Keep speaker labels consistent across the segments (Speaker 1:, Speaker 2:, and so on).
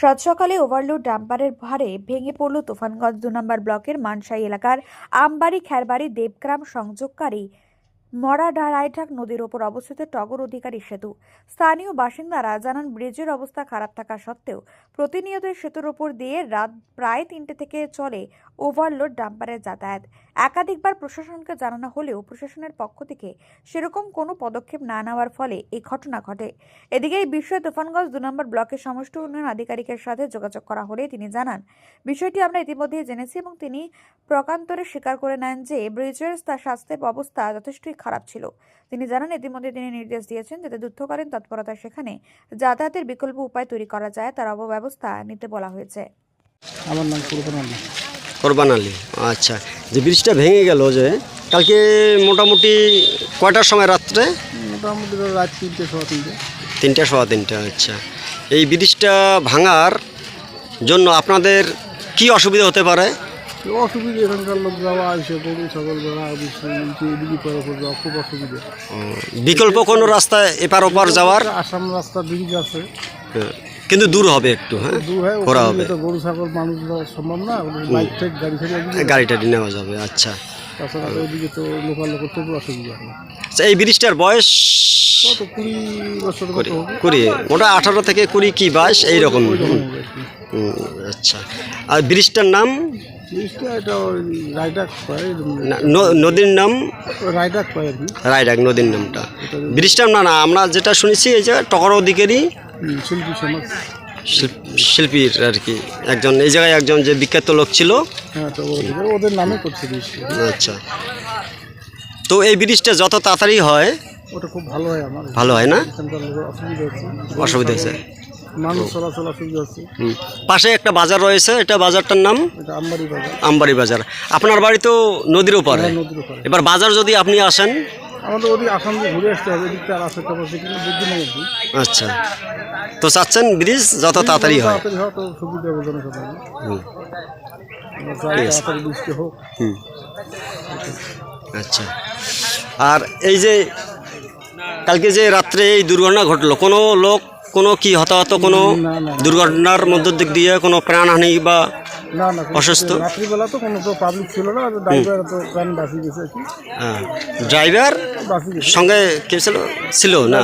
Speaker 1: সাত সকালে ওভারলোড ডাম্পারের ভারে ভেঙে পড়ল তুফানগঞ্জ দু নম্বর ব্লকের মানসাই এলাকার আমবাড়ি খেরবাড়ি দেবগ্রাম সংযোগকারী মরাডারাইঠাক নদীর ওপর অবস্থিত টগর অধিকারী সেতু। স্থানীয় বাসিন্দারা জানান, ব্রিজের অবস্থা খারাপ থাকা সত্ত্বেও প্রতিনিয়ত সেতুর ওপর দিয়ে রাত প্রায় তিনটে থেকে চলে ওভারলোড ডাম্পারের যাতায়াত। একাধিকবার প্রশাসনকে জানানো হলেও প্রশাসনের পক্ষ থেকে সেরকম কোনো পদক্ষেপ না নেওয়ার ফলে এই ঘটনা ঘটে। এদিকে এই বিষয়ে তুফানগঞ্জ দু নম্বর ব্লকের সমষ্টি উন্নয়ন আধিকারিকের সাথে যোগাযোগ করা হলে তিনি জানান, বিষয়টি আমরা ইতিমধ্যেই জেনেছি এবং তিনি প্রকান্তরে স্বীকার করে নেন যে ব্রিজের তার স্বাস্থ্যের অবস্থা যথেষ্টই খারাপ ছিল। তিনি জানান ইতিমধ্যে তিনি নির্দেশ দিয়েছেন যাতে যুদ্ধকালীন তৎপরতা সেখানে যাতায়াতের বিকল্প উপায় তৈরি করা যায়। তার অবব্যবস্থা নিতে বলা হয়েছে।
Speaker 2: আমার নাম কুরবান আলী
Speaker 3: আচ্ছা যে ব্রিজটা ভেঙে গেল যে কালকে মোটামুটি কয়টার সময় রাত্রে?
Speaker 2: মোটামুটি রাত তিনটে সোয়া তিনটে।
Speaker 3: তিনটা সোয়া তিনটা আচ্ছা। এই ব্রিজটা ভাঙার জন্য আপনাদের কি অসুবিধা হতে পারে?
Speaker 2: অসুবিধা? এখানকার লোক যাওয়া আসে গরু ছাগল বেড়া এদিকে করে যাওয়া খুব অসুবিধা।
Speaker 3: বিকল্প কোনো রাস্তায় এপার ওপার যাওয়ার?
Speaker 2: আসাম রাস্তা ব্রিজ আছে।
Speaker 3: হ্যাঁ, কিন্তু দূর হবে একটু হ্যাঁ? করা হবে।
Speaker 2: তো গরু ছাগল মানুষ সম্ভব না বাইক টেক গাড়ি ফেলে
Speaker 3: গাড়িটা নেওয়া যাবে আচ্ছা।
Speaker 2: তাছাড়া ওইদিকে তো লোকাল লোকের তো অসুবিধা
Speaker 3: আচ্ছা এই ব্রিজটার বয়স?
Speaker 2: কুড়ি
Speaker 3: ওটা আঠারো থেকে কুড়ি কি বাইশ এইরকম। আচ্ছা। আর ব্রিজটার নাম? নদীর নাম? রায়ডাক নদীর নামটা। ব্রিজটার না না আমরা যেটা শুনেছি এই যে টকর অধিকারী
Speaker 2: শিল্পী সমাজ।
Speaker 3: শিল্পীর আর কি। একজন এই জায়গায় একজন যে বিখ্যাত লোক ছিল।
Speaker 2: হ্যাঁ তো ওদের নামে করছে
Speaker 3: আচ্ছা। তো এই ব্রিজটা যত তাড়াতাড়ি হয়
Speaker 2: ওটা খুব ভালো হয় আমার।
Speaker 3: ভালো হয় না?
Speaker 2: অসুবিধা
Speaker 3: হয়েছে।
Speaker 2: মানুষ চলাচল অসুবিধা হচ্ছে।
Speaker 3: হুম। পাশে একটা বাজার রয়েছে এটা বাজারটার নাম?
Speaker 2: আমবাড়ি বাজার।
Speaker 3: আমবাড়ি বাজার। আপনার বাড়ি তো
Speaker 2: হ্যাঁ, নদীর ওপারে
Speaker 3: এবার বাজার যদি আপনি আসেন
Speaker 2: আমাদের ওদিক আসাম ঘুরে আসতে হবে এদিকটা আর আসতে কিন্তু বুদ্ধি নেই
Speaker 3: আচ্ছা। তো চাচ্ছেন ব্রিজ যত তাড়াতাড়ি হয়?
Speaker 2: তাড়াতাড়ি হয় তো সুবিধা হবে জনসাধারণ
Speaker 3: হুম।
Speaker 2: তাড়াতাড়ি বৃষ্টি হোক।
Speaker 3: হুম। আচ্ছা। আর এই যে কালকে যে রাত্রে এই দুর্ঘটনা ঘটলো কোনো লোক কোনো কি হতাহত কোনো। দুর্ঘটনার মধ্য দিক দিয়ে কোনো প্রাণহানি বা
Speaker 2: না না
Speaker 3: অসুস্থ?
Speaker 2: রাত্রিবেলা তো কোনো তো পাবলিক ছিল না ড্রাইভার তো প্রাণ বাঁচি গেছে কি।
Speaker 3: হ্যাঁ, ড্রাইভার সঙ্গে কে ছিল? ছিল না?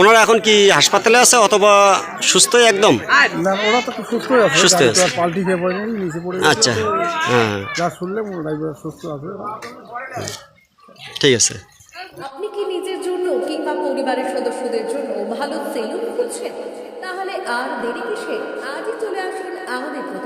Speaker 3: ওনারা এখন কি হাসপাতালে আছে অথবা সুস্থই একদম?
Speaker 2: না ওরা তো খুব সুস্থই আছে
Speaker 3: সুস্থ আছে।
Speaker 2: পাল্টি খেয়ে পড়ে নিচে পড়ে
Speaker 3: আচ্ছা হ্যাঁ।
Speaker 2: যা শুনলে ড্রাইভার সুস্থ আছে।
Speaker 3: ঠিক আছে।
Speaker 4: আপনি কি নিজের জন্য কিংবা পরিবারের সদস্যদের জন্য ভালো সেলুন খুঁজছেন? তাহলে আর দেরি কিসে? আজই চলে আসুন আমাদের